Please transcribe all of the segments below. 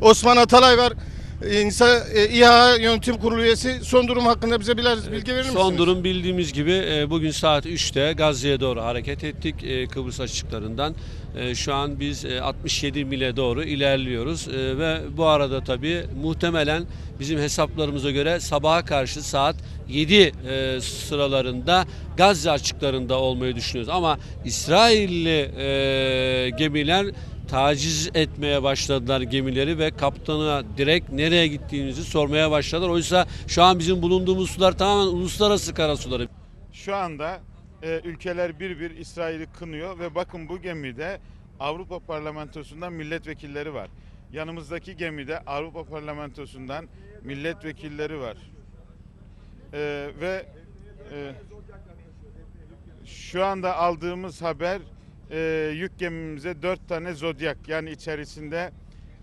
Osman Atalay var. İnsa e, İHA Yönetim Kurulu üyesi. Son durum hakkında bize biraz bilgi verir misiniz? Son durum bildiğimiz gibi e, bugün saat 3'te Gazze'ye doğru hareket ettik e, Kıbrıs açıklarından. E, Şu an biz e, 67 mile doğru ilerliyoruz E, ve bu arada tabii muhtemelen bizim hesaplarımıza göre sabaha karşı saat 7 e, sıralarında Gazze açıklarında olmayı düşünüyoruz. Ama İsrailli e, gemiler taciz etmeye başladılar gemileri ve kaptana direkt nereye gittiğimizi sormaya başladılar. Oysa şu an bizim bulunduğumuz sular tamamen uluslararası karasuları. Şu anda e, ülkeler bir bir İsrail'i kınıyor ve bakın bu gemide Avrupa Parlamentosu'ndan milletvekilleri var. Yanımızdaki gemide Avrupa Parlamentosu'ndan milletvekilleri var. E, ve e, şu anda aldığımız haber e, yük gemimize dört tane zodyak yani içerisinde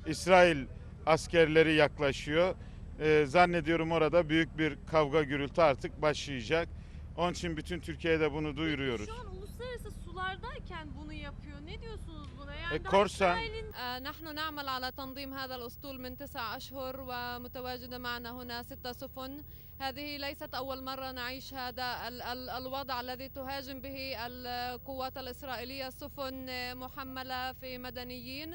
İsrail askerleri yaklaşıyor. E, zannediyorum orada büyük bir kavga gürültü artık başlayacak. Onun için bütün Türkiye'de bunu duyuruyoruz. Şu an uluslararası sulardayken bunu yapıyor. Ne diyorsunuz buna? Yani E, daha korsan- İsrail'in آه، نحن نعمل على تنظيم هذا الأسطول من تسع أشهر ومتواجدة معنا هنا ستة سفن هذه ليست أول مرة نعيش هذا ال- ال- الوضع الذي تهاجم به القوات الإسرائيلية سفن آه، محملة في مدنيين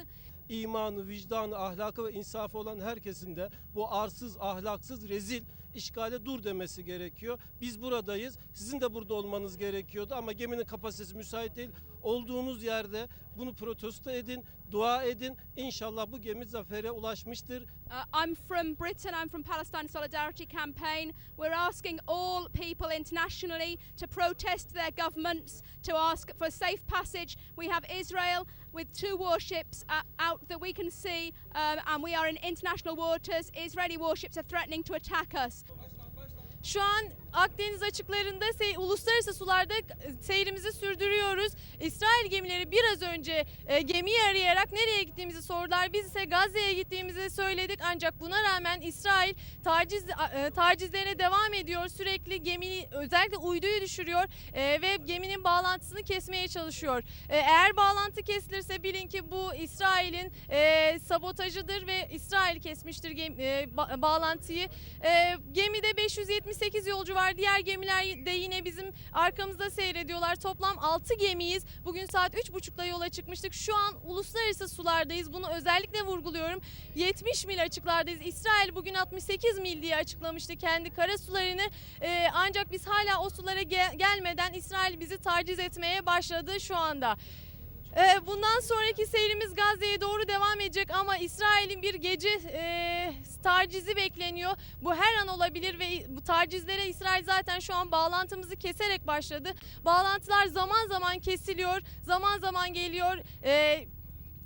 imanı, vicdanı, ahlakı ve insafı olan herkesin de bu arsız, ahlaksız, rezil işgale dur demesi gerekiyor. Biz buradayız. Sizin de burada olmanız gerekiyordu ama geminin kapasitesi müsait değil. Olduğunuz yerde bunu protesto edin, dua edin. İnşallah bu gemi zafere ulaşmıştır. Uh, I'm from Britain. I'm from Palestine Solidarity Campaign. We're asking all people internationally to protest their governments, to ask for safe passage. We have Israel with two warships uh, out that we can see, um, and we are in international waters. Israeli warships are threatening to attack us. şu an Akdeniz açıklarında se- uluslararası sularda seyrimizi sürdürüyoruz. İsrail gemileri biraz önce e, gemiyi arayarak nereye gittiğimizi sordular. Biz ise Gazze'ye gittiğimizi söyledik. Ancak buna rağmen İsrail taciz e, tacizlerine devam ediyor. Sürekli gemiyi özellikle uyduyu düşürüyor e, ve geminin bağlantısını kesmeye çalışıyor. E, eğer bağlantı kesilirse bilin ki bu İsrail'in e, sabotajıdır ve İsrail kesmiştir gem- e, ba- bağlantıyı. E, gemide 578 yolcu var. Diğer gemiler de yine bizim arkamızda seyrediyorlar. Toplam 6 gemiyiz. Bugün saat 3.30'da yola çıkmıştık. Şu an uluslararası sulardayız. Bunu özellikle vurguluyorum. 70 mil açıklardayız. İsrail bugün 68 mil diye açıklamıştı kendi kara sularını. E, ancak biz hala o sulara ge- gelmeden İsrail bizi taciz etmeye başladı şu anda. Ee, Bundan sonraki seyrimiz Gazze'ye doğru devam edecek ama İsrail'in bir gece e, tacizi bekleniyor. Bu her an olabilir ve bu tacizlere İsrail zaten şu an bağlantımızı keserek başladı. Bağlantılar zaman zaman kesiliyor, zaman zaman geliyor. Ee,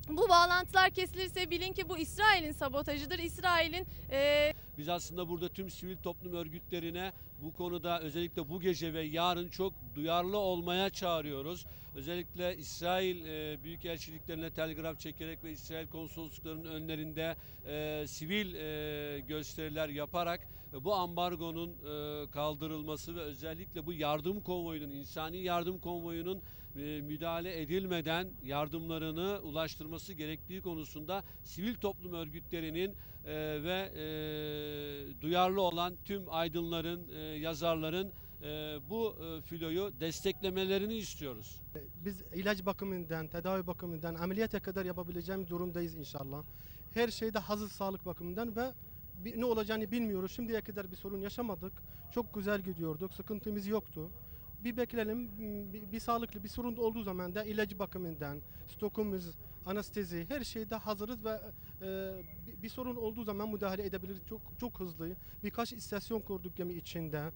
bu bağlantılar kesilirse bilin ki bu İsrail'in sabotajıdır. İsrail'in e, Biz aslında burada tüm sivil toplum örgütlerine bu konuda özellikle bu gece ve yarın çok duyarlı olmaya çağırıyoruz. Özellikle İsrail e, büyükelçiliklerine telgraf çekerek ve İsrail konsolosluklarının önlerinde e, sivil e, gösteriler yaparak e, bu ambargonun e, kaldırılması ve özellikle bu yardım konvoyunun, insani yardım konvoyunun e, müdahale edilmeden yardımlarını ulaştırması gerektiği konusunda sivil toplum örgütlerinin e, ve e, duyarlı olan tüm aydınların, e, yazarların e, bu e, filoyu desteklemelerini istiyoruz. Biz ilaç bakımından, tedavi bakımından, ameliyata kadar yapabileceğimiz durumdayız inşallah. Her şeyde hazır sağlık bakımından ve ne olacağını bilmiyoruz. Şimdiye kadar bir sorun yaşamadık. Çok güzel gidiyorduk, sıkıntımız yoktu. Bir bekleyelim, bir, bir sağlıklı bir sorun olduğu zaman da ilacı bakımından, stokumuz, anestezi her şeyde hazırız ve e, bir, sorun olduğu zaman müdahale edebiliriz. Çok çok hızlı. Birkaç istasyon kurduk gemi içinde.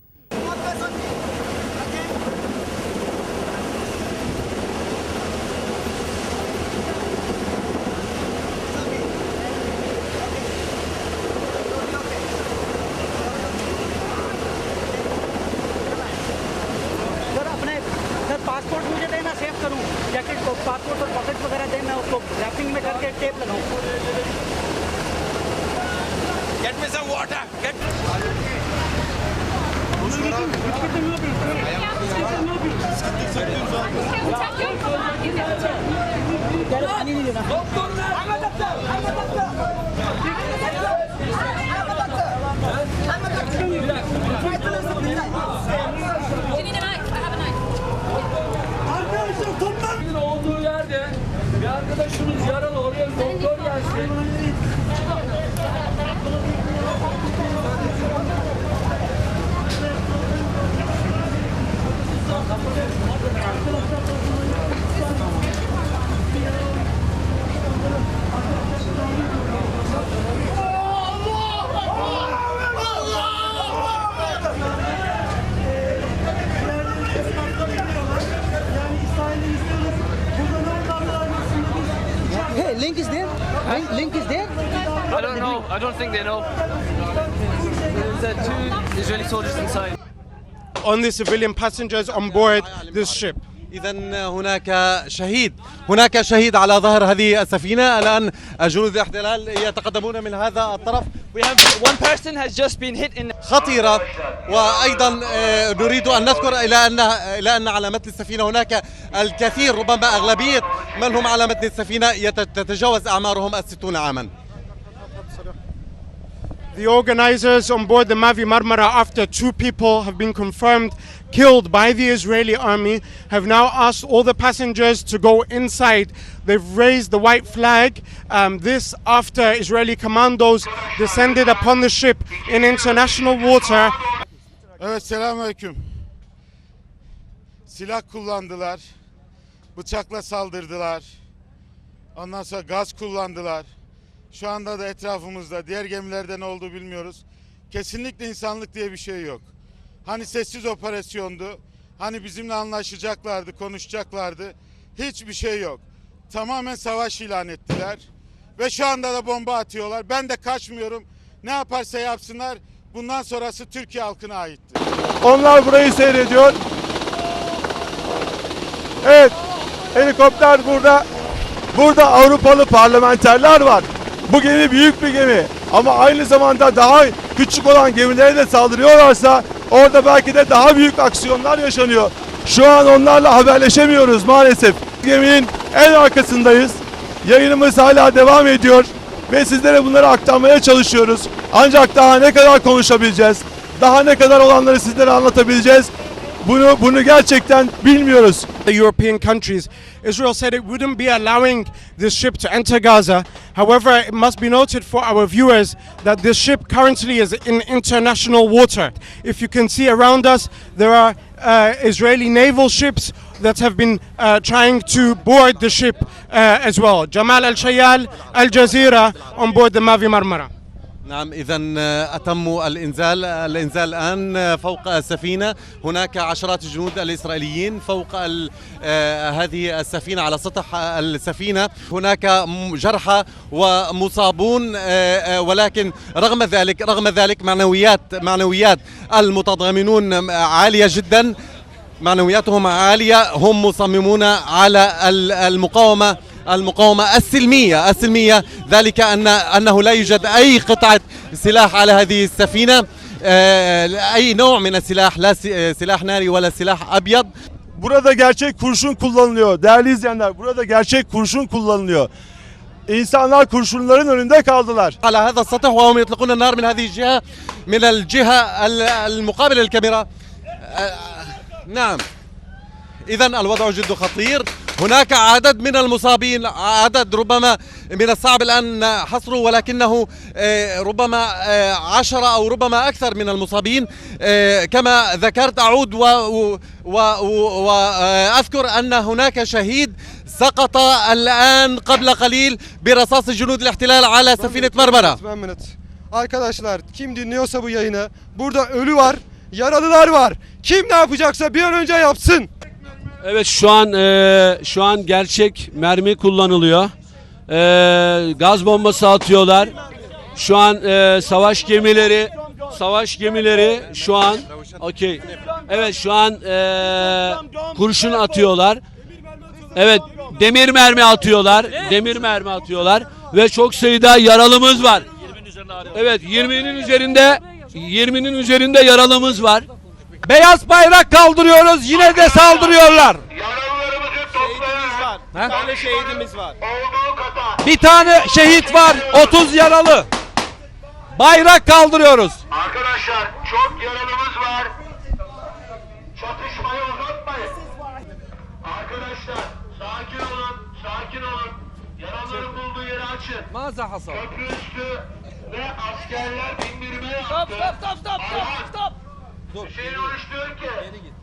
statement home. Get me some water. Get. Doktorlar! Doktorlar! Doktorlar! Bir arkadaşımız yaralı oraya doktor gelsin. Hey, I don't think they know. There's uh, two Israeli soldiers inside. Only civilian passengers on board this ship. إذا هناك شهيد هناك شهيد على ظهر هذه السفينة الآن جنود الاحتلال يتقدمون من هذا الطرف We have one person has just been hit in. خطيرة وأيضا آه، نريد أن نذكر إلى أن إلى أن على متن السفينة هناك الكثير ربما أغلبية من هم على متن السفينة تتجاوز أعمارهم الستون عاما The organizers on board the Mavi Marmara, after two people have been confirmed killed by the Israeli army, have now asked all the passengers to go inside. They've raised the white flag. Um, this after Israeli commandos descended upon the ship in international water Evet selamünaleyküm. Silah kullandılar. Bıçakla saldırdılar. Ondan sonra gaz kullandılar. Şu anda da etrafımızda diğer gemilerde ne olduğu bilmiyoruz. Kesinlikle insanlık diye bir şey yok. Hani sessiz operasyondu. Hani bizimle anlaşacaklardı, konuşacaklardı. Hiçbir şey yok. Tamamen savaş ilan ettiler. Ve şu anda da bomba atıyorlar. Ben de kaçmıyorum. Ne yaparsa yapsınlar. Bundan sonrası Türkiye halkına aittir. Onlar burayı seyrediyor. Evet, helikopter burada. Burada Avrupalı parlamenterler var. Bu gemi büyük bir gemi. Ama aynı zamanda daha küçük olan gemilere de saldırıyorlarsa orada belki de daha büyük aksiyonlar yaşanıyor. Şu an onlarla haberleşemiyoruz maalesef. Geminin en arkasındayız. Yayınımız hala devam ediyor ve sizlere bunları aktarmaya çalışıyoruz. Ancak daha ne kadar konuşabileceğiz? Daha ne kadar olanları sizlere anlatabileceğiz? Bunu bunu gerçekten bilmiyoruz. the European countries. Israel said it wouldn't be allowing this ship to enter Gaza. However, it must be noted for our viewers that this ship currently is in international water. If you can see around us, there are uh, Israeli naval ships that have been uh, trying to board the ship uh, as well. Jamal Al Shayal, Al Jazeera, on board the Mavi Marmara. نعم إذا أتموا الإنزال الإنزال الآن فوق السفينة. هناك عشرات الجنود الإسرائيليين فوق آه، هذه السفينة على سطح السفينة. هناك جرحى ومصابون آه، آه، ولكن رغم ذلك رغم ذلك معنويات معنويات المتضامنون عالية جدا. معنوياتهم عالية هم مصممون على ال- المقاومة. المقاومة السلمية السلمية ذلك أن أنه لا يوجد أي قطعة سلاح على هذه السفينة آه، أي نوع من السلاح لا آه، سلاح ناري ولا سلاح أبيض Burada gerçek kurşun kullanılıyor. Değerli izleyenler, burada gerçek kurşun kullanılıyor. İnsanlar kurşunların önünde kaldılar. على هذا السطح وهم يطلقون النار من هذه الجهة من الجهة ال- المقابلة للكاميرا آه، نعم إذا الوضع جد خطير هناك عدد من المصابين عدد ربما من الصعب الآن حصره ولكنه آه، ربما آه، عشرة أو ربما أكثر من المصابين آه، كما ذكرت أعود وأذكر أن هناك شهيد سقط الآن قبل قليل برصاص جنود الاحتلال على سفينة مرمرة. Arkadaşlar kim dinliyorsa bu yayını burada ölü var, yaralılar var. Kim ne yapacaksa bir an önce yapsın. Evet şu an e, şu an gerçek mermi kullanılıyor. E, gaz bombası atıyorlar. Şu an e, savaş gemileri savaş gemileri şu an okey. Evet şu an e, kurşun atıyorlar. Evet demir mermi atıyorlar. Demir mermi atıyorlar ve çok sayıda yaralımız var. Evet 20'nin üzerinde 20'nin üzerinde yaralımız var. Beyaz bayrak kaldırıyoruz yine de saldırıyorlar. He? tane şehidimiz var. Bir tane şehit var, 30 yaralı. Bayrak kaldırıyoruz. Arkadaşlar çok yaralımız var. Çatışmayı uzatmayın. Arkadaşlar sakin olun, sakin olun. Yaralıların bulduğu yeri açın. Maza hasal. Köprü üstü ve askerler bindirme yaptı. Stop stop stop stop stop. Hüseyin Oruç diyor ki Geri git.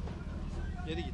Geri git.